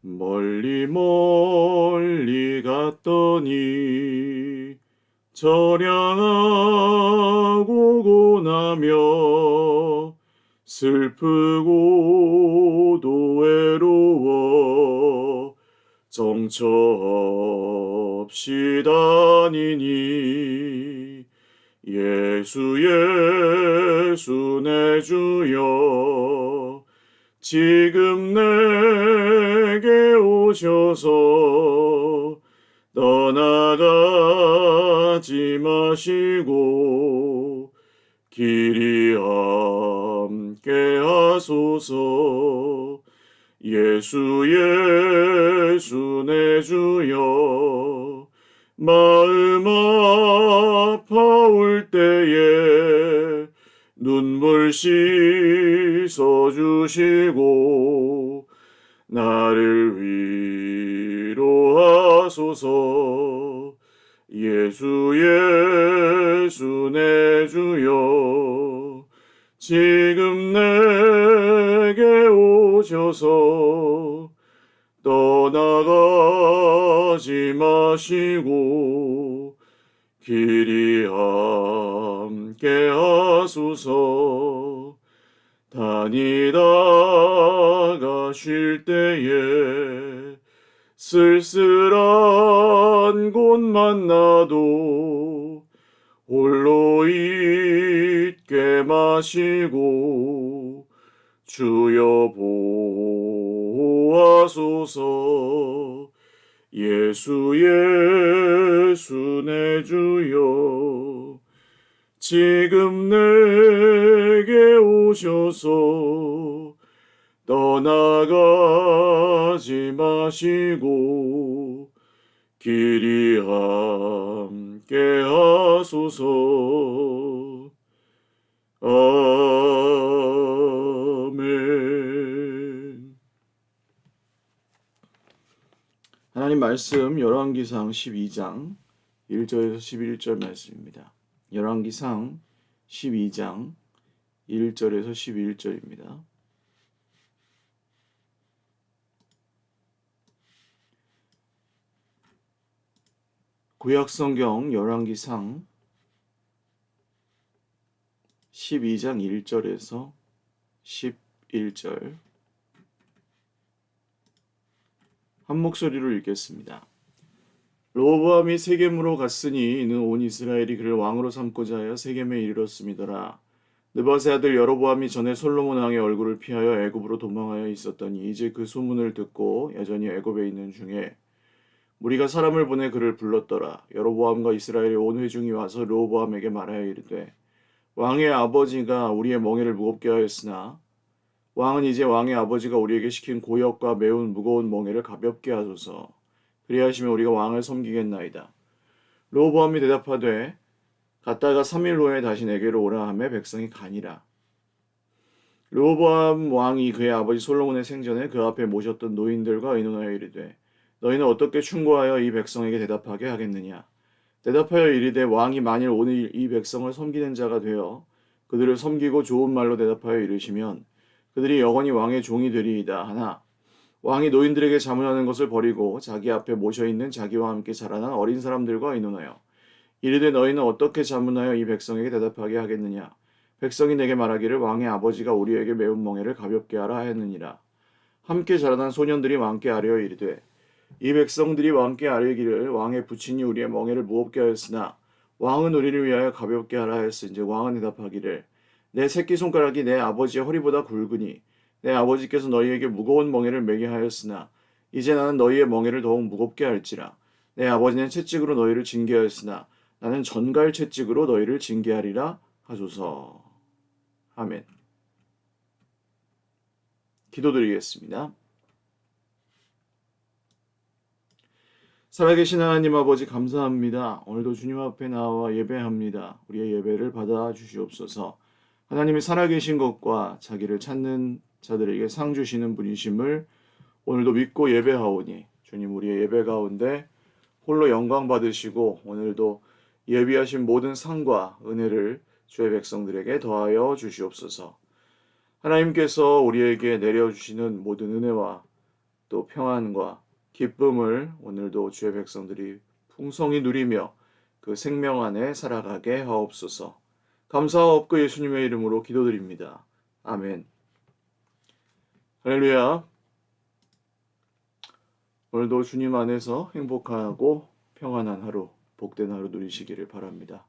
멀리 멀리 갔더니 저량하고 고나며 슬프고도 외로워 정처 없이 다니니 예수 예수 내 주여 지금 내게 오셔서 떠나가지 마시고 길이 함께 하소서. 예수 예수 내 주여 마음 아파올 때에 눈물 씻 어 주시고 나를 위로하소서. 예수 예수 내 주여 지금 내게 오셔서 떠나가지 마시고 길이 함께 하소서 다니다가 쉴 때에 쓸쓸한 곳 만나도 홀로 있게 마시고 주여 보호하소서. 예수 예수 내 주여 지금 내게 오셔서 떠나가지 마시고 길이 함께 하소서 아멘 하나님 말씀 열왕기상 12장 1절에서 11절 말씀입니다. 열왕기상 12장 1절에서 11절입니다. 구약 성경 열왕기상 12장 1절에서 11절 한 목소리로 읽겠습니다. 로보암이 세겜으로 갔으니 이는 온 이스라엘이 그를 왕으로 삼고자 하여 세겜에 이르렀음이더라. 느바세 아들 여로보암이 전에 솔로몬 왕의 얼굴을 피하여 애굽으로 도망하여 있었더니 이제 그 소문을 듣고 여전히 애굽에 있는 중에 무리가 사람을 보내 그를 불렀더라. 여로보암과 이스라엘의 온 회중이 와서 로보암에게 말하여 이르되 왕의 아버지가 우리의 멍에를 무겁게 하였으나 왕은 이제 왕의 아버지가 우리에게 시킨 고역과 매운 무거운 멍에를 가볍게 하소서. 그리하시면 우리가 왕을 섬기겠나이다. 로보암이 대답하되 갔다가 3일 후에 다시 내게로 오라 하며 백성이 가니라. 로보암 왕이 그의 아버지 솔로몬의 생전에 그 앞에 모셨던 노인들과 의논하여 이르되 너희는 어떻게 충고하여 이 백성에게 대답하게 하겠느냐? 대답하여 이르되 왕이 만일 오늘 이 백성을 섬기는 자가 되어 그들을 섬기고 좋은 말로 대답하여 이르시면 그들이 영원히 왕의 종이 되리이다 하나 왕이 노인들에게 자문하는 것을 버리고 자기 앞에 모셔 있는 자기와 함께 자라난 어린 사람들과 의논하여 이르되 너희는 어떻게 자문하여 이 백성에게 대답하게 하겠느냐? 백성이 내게 말하기를 왕의 아버지가 우리에게 매운 멍에를 가볍게 하라 하였느니라. 함께 자라난 소년들이 왕께 아뢰어 이르되 이 백성들이 왕께 아뢰기를 왕의 부친이 우리의 멍에를 무겁게 하였으나 왕은 우리를 위하여 가볍게 하라 하였은지 왕은 대답하기를 내 새끼 손가락이 내 아버지의 허리보다 굵으니 내 아버지께서 너희에게 무거운 멍에를 매게 하였으나 이제 나는 너희의 멍에를 더욱 무겁게 할지라 내 아버지는 채찍으로 너희를 징계하였으나 나는 전갈 채찍으로 너희를 징계하리라 하소서 아멘 기도드리겠습니다. 살아계신 하나님 아버지 감사합니다. 오늘도 주님 앞에 나와 예배합니다. 우리의 예배를 받아 주시옵소서. 하나님이 살아계신 것과 자기를 찾는 자들에게 상 주시는 분이심을 오늘도 믿고 예배하오니 주님 우리의 예배 가운데 홀로 영광 받으시고 오늘도 예비하신 모든 상과 은혜를 주의 백성들에게 더하여 주시옵소서. 하나님께서 우리에게 내려주시는 모든 은혜와 또 평안과 기쁨을 오늘도 주의 백성들이 풍성히 누리며 그 생명 안에 살아가게 하옵소서. 감사하옵고 예수님의 이름으로 기도드립니다. 아멘. 할렐루야. 오늘도 주님 안에서 행복하고 평안한 하루, 복된 하루 누리시기를 바랍니다.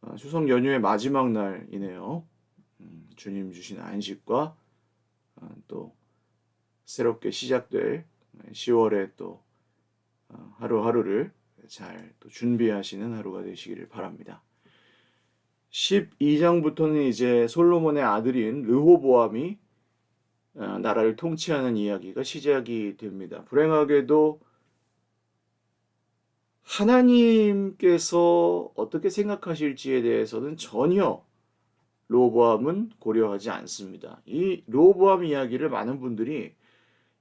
아, 추석 연휴의 마지막 날이네요. 음, 주님 주신 안식과 아, 또 새롭게 시작될 10월에 또 어, 하루하루를 잘 또 준비하시는 하루가 되시기를 바랍니다. 12장부터는 이제 솔로몬의 아들인 르호보암이 어, 나라를 통치하는 이야기가 시작이 됩니다. 불행하게도 하나님께서 어떻게 생각하실지에 대해서는 전혀 로보암은 고려하지 않습니다. 이 로보암 이야기를 많은 분들이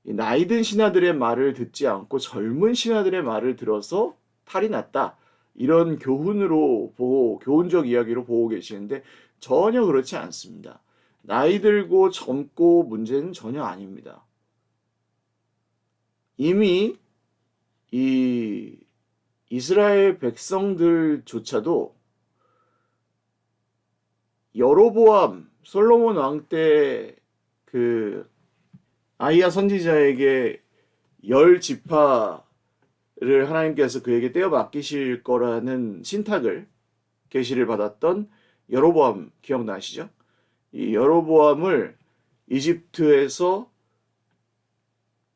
나이든 신하들의 말을 듣지 않고 젊은 신하들의 말을 들어서 탈이 났다. 이런 교훈으로 보고 교훈적 이야기로 보고 계시는데 전혀 그렇지 않습니다. 나이 들고 젊고 문제는 전혀 아닙니다. 이미 이 이스라엘 백성들조차도 여로보암 솔로몬 왕 때 그 아이야 선지자에게 열 지파를 하나님께서 그에게 떼어 맡기실 거라는 신탁을 계시를 받았던 여로보암 기억나시죠? 이 여로보암을 이집트에서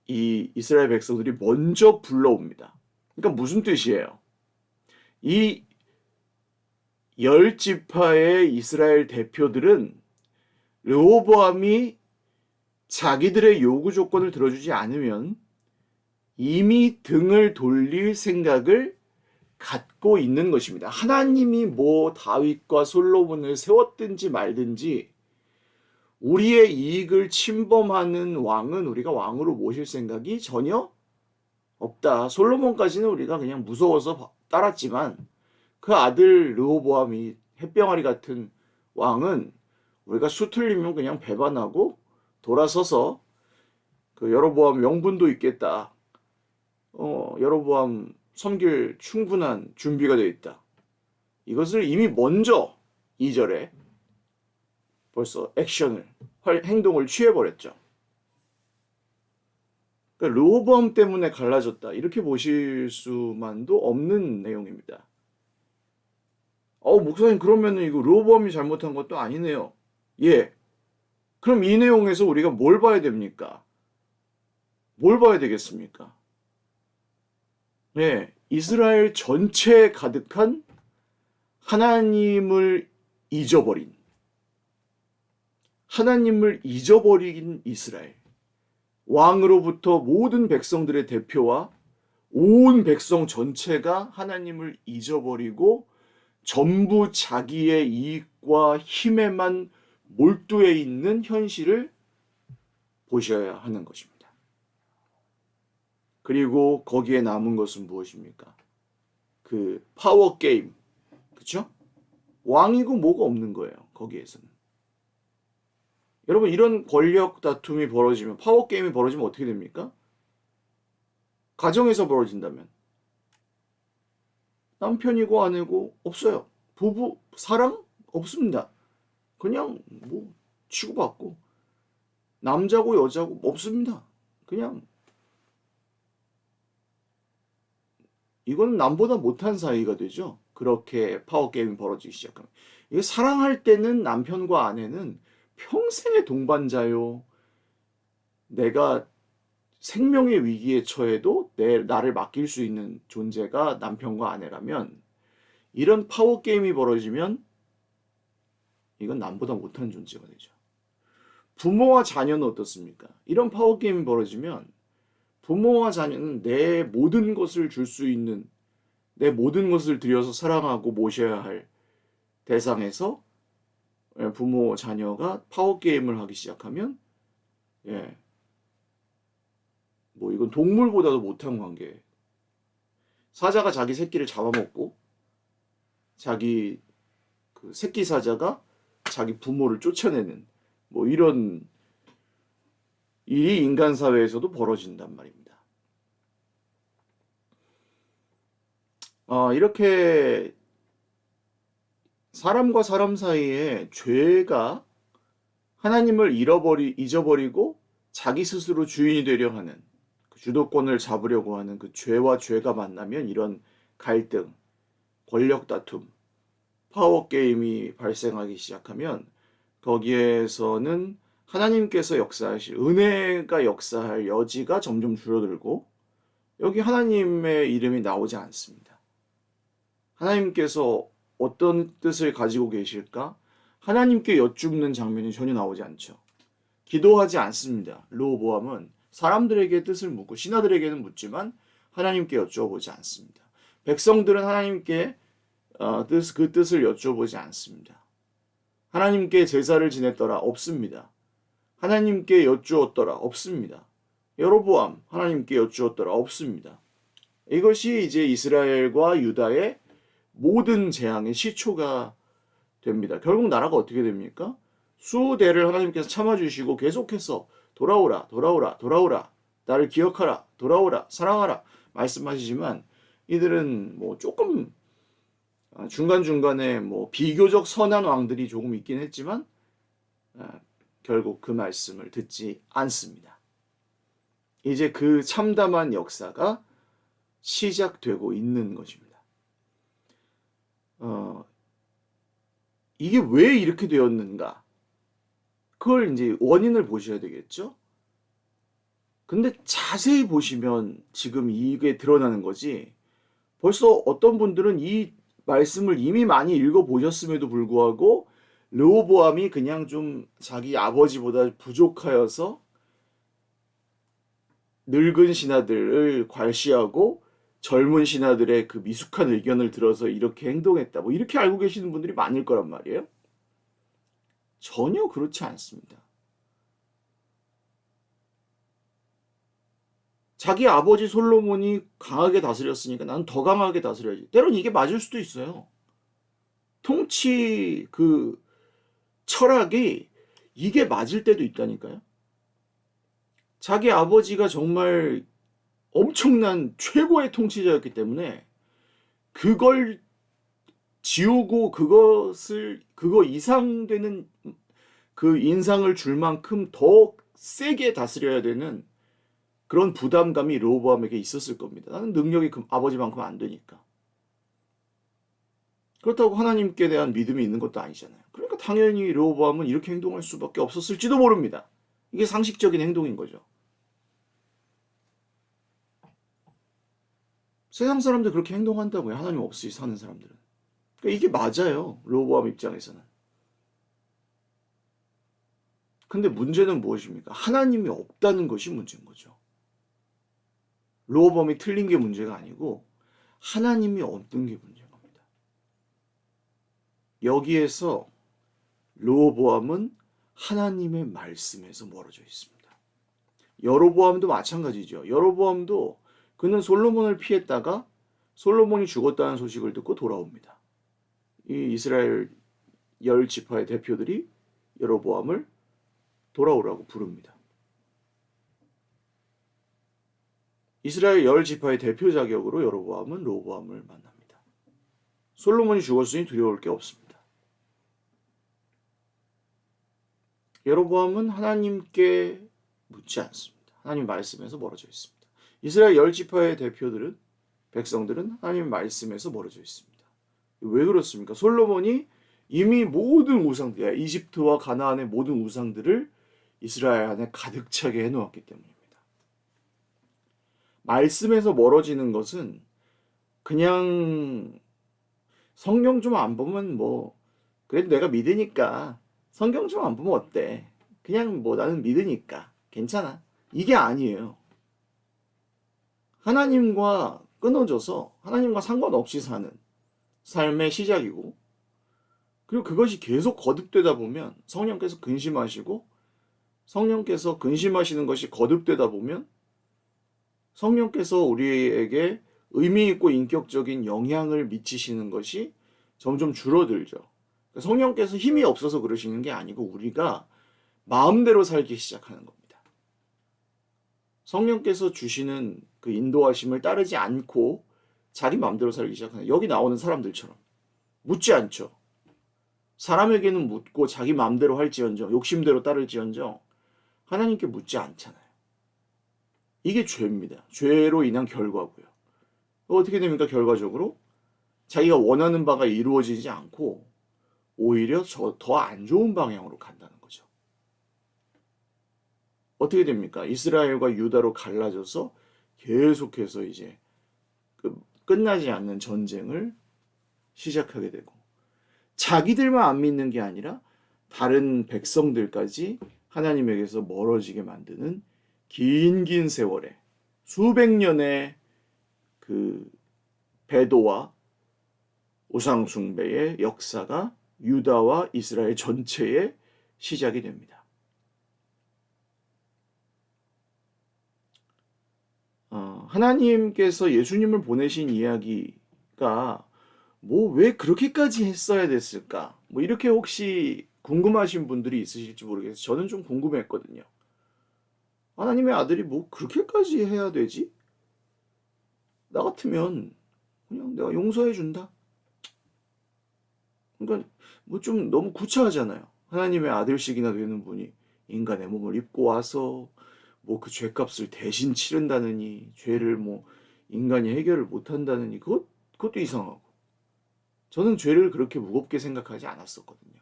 이 이스라엘 백성들이 먼저 불러옵니다. 그러니까 무슨 뜻이에요? 이 열 지파의 이스라엘 대표들은 르호보암이 자기들의 요구 조건을 들어주지 않으면 이미 등을 돌릴 생각을 갖고 있는 것입니다. 하나님이 뭐 다윗과 솔로몬을 세웠든지 말든지 우리의 이익을 침범하는 왕은 우리가 왕으로 모실 생각이 전혀 없다. 솔로몬까지는 우리가 그냥 무서워서 따랐지만 그 아들 르호보암이 햇병아리 같은 왕은 우리가 수틀리면 그냥 배반하고 돌아서서 그 여로보암 명분도 있겠다. 어, 여로보암 섬길 충분한 준비가 되어 있다. 이것을 이미 먼저 2절에 벌써 액션을 행동을 취해 버렸죠. 그러니까 르호보암 때문에 갈라졌다. 이렇게 보실 수만도 없는 내용입니다. 어, 목사님 그러면은 이거 르호보암이 잘못한 것도 아니네요. 예. 그럼 이 내용에서 우리가 뭘 봐야 됩니까? 뭘 봐야 되겠습니까? 네, 이스라엘 전체에 가득한 하나님을 잊어버린, 하나님을 잊어버린 이스라엘. 왕으로부터 모든 백성들의 대표와 온 백성 전체가 하나님을 잊어버리고 전부 자기의 이익과 힘에만 몰두해 있는 현실을 보셔야 하는 것입니다. 그리고 거기에 남은 것은 무엇입니까? 그 파워 게임. 그쵸? 왕이고 뭐가 없는 거예요. 거기에서는. 여러분 이런 권력 다툼이 벌어지면 파워 게임이 벌어지면 어떻게 됩니까? 가정에서 벌어진다면 남편이고 아내고 없어요. 부부 사랑 없습니다. 그냥 뭐 치고받고 남자고 여자고 없습니다. 그냥 이건 남보다 못한 사이가 되죠. 그렇게 파워 게임이 벌어지기 시작하면 이게 사랑할 때는 남편과 아내는 평생의 동반자요. 내가 생명의 위기에 처해도 내 나를 맡길 수 있는 존재가 남편과 아내라면 이런 파워 게임이 벌어지면 이건 남보다 못한 존재가 되죠. 부모와 자녀는 어떻습니까? 이런 파워 게임이 벌어지면 부모와 자녀는 내 모든 것을 줄 수 있는 내 모든 것을 들여서 사랑하고 모셔야 할 대상에서 예, 부모 자녀가 파워 게임을 하기 시작하면 예. 뭐 이건 동물보다도 못한 관계. 사자가 자기 새끼를 잡아먹고 자기 그 새끼 사자가 자기 부모를 쫓아내는 뭐 이런 일이 인간 사회에서도 벌어진단 말입니다. 어, 이렇게 사람과 사람 사이에 죄가 하나님을 잃어버리 잊어버리고 자기 스스로 주인이 되려 하는 그 주도권을 잡으려고 하는 그 죄와 죄가 만나면 이런 갈등, 권력 다툼, 파워 게임이 발생하기 시작하면 거기에서는 하나님께서 역사하실 은혜가 역사할 여지가 점점 줄어들고 여기 하나님의 이름이 나오지 않습니다. 하나님께서 어떤 뜻을 가지고 계실까? 하나님께 여쭙는 장면이 전혀 나오지 않죠. 기도하지 않습니다. 로보암은 사람들에게 뜻을 묻고 신하들에게는 묻지만 하나님께 여쭤보지 않습니다. 백성들은 하나님께 어, 뜻, 그 뜻을 여쭤보지 않습니다. 하나님께 제사를 지냈더라 없습니다. 하나님께 여쭈었더라 없습니다. 여로보암 하나님께 여쭈었더라 없습니다. 이것이 이제 이스라엘과 유다의 모든 재앙의 시초가 됩니다. 결국 나라가 어떻게 됩니까? 수대를 하나님께서 참아주시고 계속해서 돌아오라, 돌아오라, 돌아오라, 나를 기억하라, 돌아오라, 사랑하라 말씀하시지만 이들은 뭐 조금 아, 중간중간에 뭐 비교적 선한 왕들이 조금 있긴 했지만 아, 결국 그 말씀을 듣지 않습니다. 이제 그 참담한 역사가 시작되고 있는 것입니다. 어, 이게 왜 이렇게 되었는가? 그걸 이제 원인을 보셔야 되겠죠? 근데 자세히 보시면 지금 이게 드러나는 거지. 벌써 어떤 분들은 이 말씀을 이미 많이 읽어보셨음에도 불구하고 르호보암이 그냥 좀 자기 아버지보다 부족하여서 늙은 신하들을 괄시하고 젊은 신하들의 그 미숙한 의견을 들어서 이렇게 행동했다. 뭐 이렇게 알고 계시는 분들이 많을 거란 말이에요. 전혀 그렇지 않습니다. 자기 아버지 솔로몬이 강하게 다스렸으니까 나는 더 강하게 다스려야지. 때론 이게 맞을 수도 있어요. 통치 그 철학이 이게 맞을 때도 있다니까요. 자기 아버지가 정말 엄청난 최고의 통치자였기 때문에 그걸 지우고 그것을 그거 이상 되는 그 인상을 줄 만큼 더 세게 다스려야 되는 그런 부담감이 로보암에게 있었을 겁니다. 나는 능력이 그 아버지만큼 안 되니까. 그렇다고 하나님께 대한 믿음이 있는 것도 아니잖아요. 그러니까 당연히 로보암은 이렇게 행동할 수밖에 없었을지도 모릅니다. 이게 상식적인 행동인 거죠. 세상 사람들 그렇게 행동한다고요. 하나님 없이 사는 사람들은. 그러니까 이게 맞아요. 로보암 입장에서는. 근데 문제는 무엇입니까? 하나님이 없다는 것이 문제인 거죠. 로보암이 틀린 게 문제가 아니고 하나님이 없는 게 문제인 겁니다. 여기에서 로보암은 하나님의 말씀에서 멀어져 있습니다. 여로보암도 마찬가지죠. 여로보암도 그는 솔로몬을 피했다가 솔로몬이 죽었다는 소식을 듣고 돌아옵니다. 이 이스라엘 열 지파의 대표들이 여로보암을 돌아오라고 부릅니다. 이스라엘 열 지파의 대표 자격으로 여로보암은 로보암을 만납니다. 솔로몬이 죽었으니 두려울 게 없습니다. 여로보암은 하나님께 묻지 않습니다. 하나님 말씀에서 멀어져 있습니다. 이스라엘 열 지파의 대표들은 백성들은 하나님의 말씀에서 멀어져 있습니다. 왜 그렇습니까? 솔로몬이 이미 모든 우상들, 이집트와 가나안의 모든 우상들을 이스라엘 안에 가득 차게 해놓았기 때문입니다. 말씀에서 멀어지는 것은 그냥 성경 좀 안 보면 뭐 그래도 내가 믿으니까 성경 좀 안 보면 어때? 그냥 뭐 나는 믿으니까 괜찮아. 이게 아니에요. 하나님과 끊어져서 하나님과 상관없이 사는 삶의 시작이고 그리고 그것이 계속 거듭되다 보면 성령께서 근심하시고 성령께서 근심하시는 것이 거듭되다 보면 성령께서 우리에게 의미 있고 인격적인 영향을 미치시는 것이 점점 줄어들죠. 성령께서 힘이 없어서 그러시는 게 아니고 우리가 마음대로 살기 시작하는 겁니다. 성령께서 주시는 그 인도하심을 따르지 않고 자기 마음대로 살기 시작하는 여기 나오는 사람들처럼 묻지 않죠. 사람에게는 묻고 자기 마음대로 할지언정 욕심대로 따를지언정 하나님께 묻지 않잖아요. 이게 죄입니다. 죄로 인한 결과고요. 어떻게 됩니까? 결과적으로 자기가 원하는 바가 이루어지지 않고 오히려 더 안 좋은 방향으로 간다는. 어떻게 됩니까? 이스라엘과 유다로 갈라져서 계속해서 이제 그 끝나지 않는 전쟁을 시작하게 되고 자기들만 안 믿는 게 아니라 다른 백성들까지 하나님에게서 멀어지게 만드는 긴긴 세월에 수백 년의 그 배도와 우상숭배의 역사가 유다와 이스라엘 전체의 시작이 됩니다. 어, 하나님께서 예수님을 보내신 이야기가 뭐 왜 그렇게까지 했어야 됐을까? 뭐 이렇게 혹시 궁금하신 분들이 있으실지 모르겠어요. 저는 좀 궁금했거든요. 하나님의 아들이 뭐 그렇게까지 해야 되지? 나 같으면 그냥 내가 용서해 준다. 그러니까 뭐 좀 너무 구차하잖아요. 하나님의 아들식이나 되는 분이 인간의 몸을 입고 와서 뭐 그 죄값을 대신 치른다느니 죄를 뭐 인간이 해결을 못 한다느니 그것 그것도 이상하고 저는 죄를 그렇게 무겁게 생각하지 않았었거든요.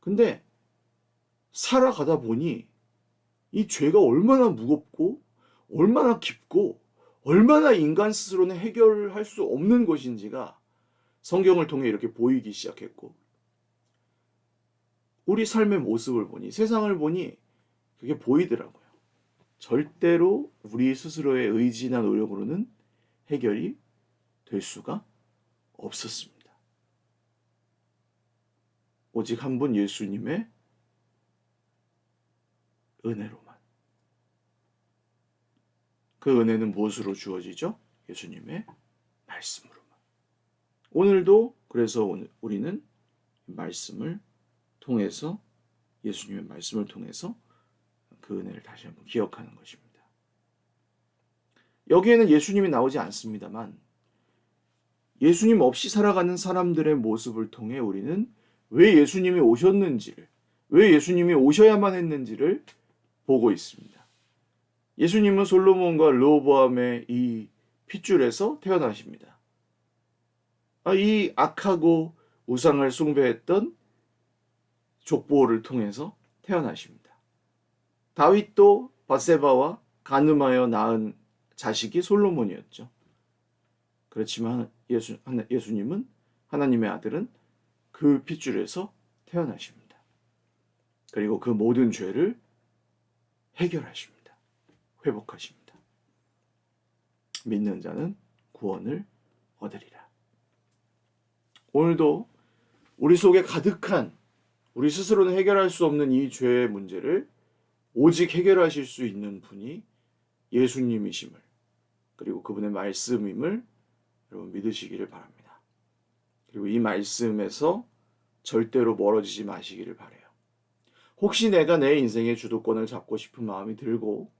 근데 살아가다 보니 이 죄가 얼마나 무겁고 얼마나 깊고 얼마나 인간 스스로는 해결할 수 없는 것인지가 성경을 통해 이렇게 보이기 시작했고 우리 삶의 모습을 보니 세상을 보니 그게 보이더라고요. 절대로 우리 스스로의 의지나 노력으로는 해결이 될 수가 없었습니다. 오직 한 분 예수님의 은혜로만. 그 은혜는 무엇으로 주어지죠? 예수님의 말씀으로만. 오늘도 그래서 오늘 우리는 말씀을 통해서 예수님의 말씀을 통해서 그 은혜를 다시 한번 기억하는 것입니다. 여기에는 예수님이 나오지 않습니다만 예수님 없이 살아가는 사람들의 모습을 통해 우리는 왜 예수님이 오셨는지를 왜 예수님이 오셔야만 했는지를 보고 있습니다. 예수님은 솔로몬과 르호보암의 이 핏줄에서 태어나십니다. 아, 이 악하고 우상을 숭배했던 족보를 통해서 태어나십니다. 다윗도 바세바와 가늠하여 낳은 자식이 솔로몬이었죠. 그렇지만 예수, 예수님은 하나님의 아들은 그 핏줄에서 태어나십니다. 그리고 그 모든 죄를 해결하십니다. 회복하십니다. 믿는 자는 구원을 얻으리라. 오늘도 우리 속에 가득한 우리 스스로는 해결할 수 없는 이 죄의 문제를 오직 해결하실 수 있는 분이 예수님이심을 그리고 그분의 말씀임을 여러분 믿으시기를 바랍니다. 그리고 이 말씀에서 절대로 멀어지지 마시기를 바래요. 혹시 내가 내 인생의 주도권을 잡고 싶은 마음이 들고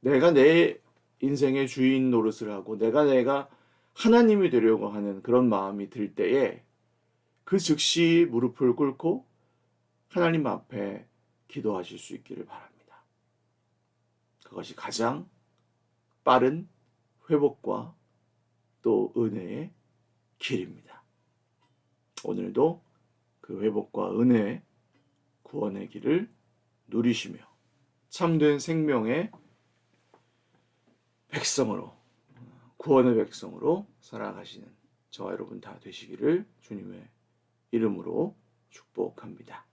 내가 내 인생의 주인 노릇을 하고 내가 내가 하나님이 되려고 하는 그런 마음이 들 때에 그 즉시 무릎을 꿇고 하나님 앞에 기도하실 수 있기를 바랍니다. 그것이 가장 빠른 회복과 또 은혜의 길입니다. 오늘도 그 회복과 은혜, 구원의 길을 누리시며 참된 생명의 백성으로 구원의 백성으로 살아가시는 저와 여러분 다 되시기를 주님의 이름으로 축복합니다.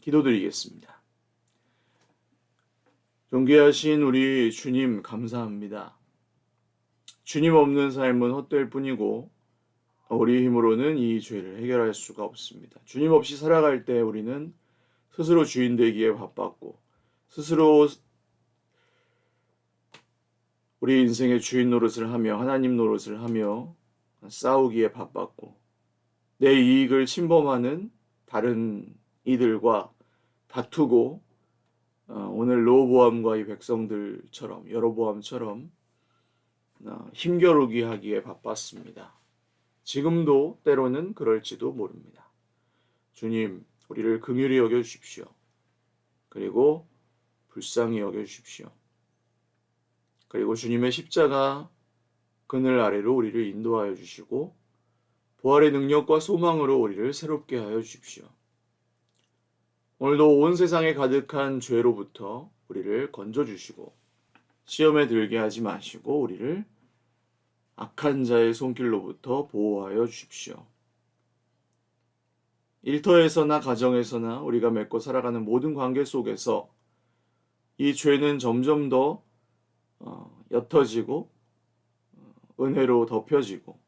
기도드리겠습니다. 존귀하신 우리 주님 감사합니다. 주님 없는 삶은 헛될 뿐이고 우리 힘으로는 이 죄를 해결할 수가 없습니다. 주님 없이 살아갈 때 우리는 스스로 주인 되기에 바빴고 스스로 우리 인생의 주인 노릇을 하며 하나님 노릇을 하며 싸우기에 바빴고 내 이익을 침범하는 다른 이들과 다투고 어, 오늘 로보암과 이 백성들처럼 여로보암처럼 어, 힘겨루기 하기에 바빴습니다. 지금도 때로는 그럴지도 모릅니다. 주님, 우리를 긍휼히 여겨 주십시오. 그리고 불쌍히 여겨 주십시오. 그리고 주님의 십자가 그늘 아래로 우리를 인도하여 주시고 부활의 능력과 소망으로 우리를 새롭게 하여 주십시오. 오늘도 온 세상에 가득한 죄로부터 우리를 건져 주시고 시험에 들게 하지 마시고 우리를 악한 자의 손길로부터 보호하여 주십시오. 일터에서나 가정에서나 우리가 맺고 살아가는 모든 관계 속에서 이 죄는 점점 더 어, 옅어지고 어, 은혜로 덮여지고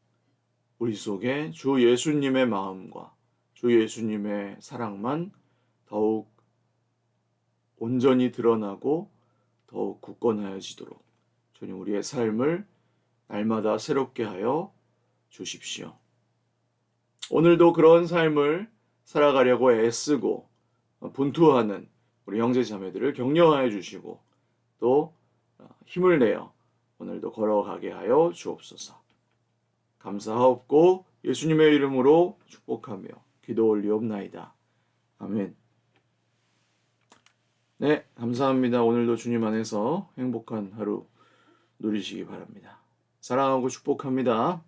우리 속에 주 예수님의 마음과 주 예수님의 사랑만 더욱 온전히 드러나고 더욱 굳건하여지도록 주님 우리의 삶을 날마다 새롭게 하여 주십시오. 오늘도 그런 삶을 살아가려고 애쓰고 분투하는 우리 형제 자매들을 격려하여 주시고 또 힘을 내어 오늘도 걸어가게 하여 주옵소서. 감사하옵고 예수님의 이름으로 축복하며 기도 올리옵나이다. 아멘. 네, 감사합니다. 오늘도 주님 안에서 행복한 하루 누리시기 바랍니다. 사랑하고 축복합니다.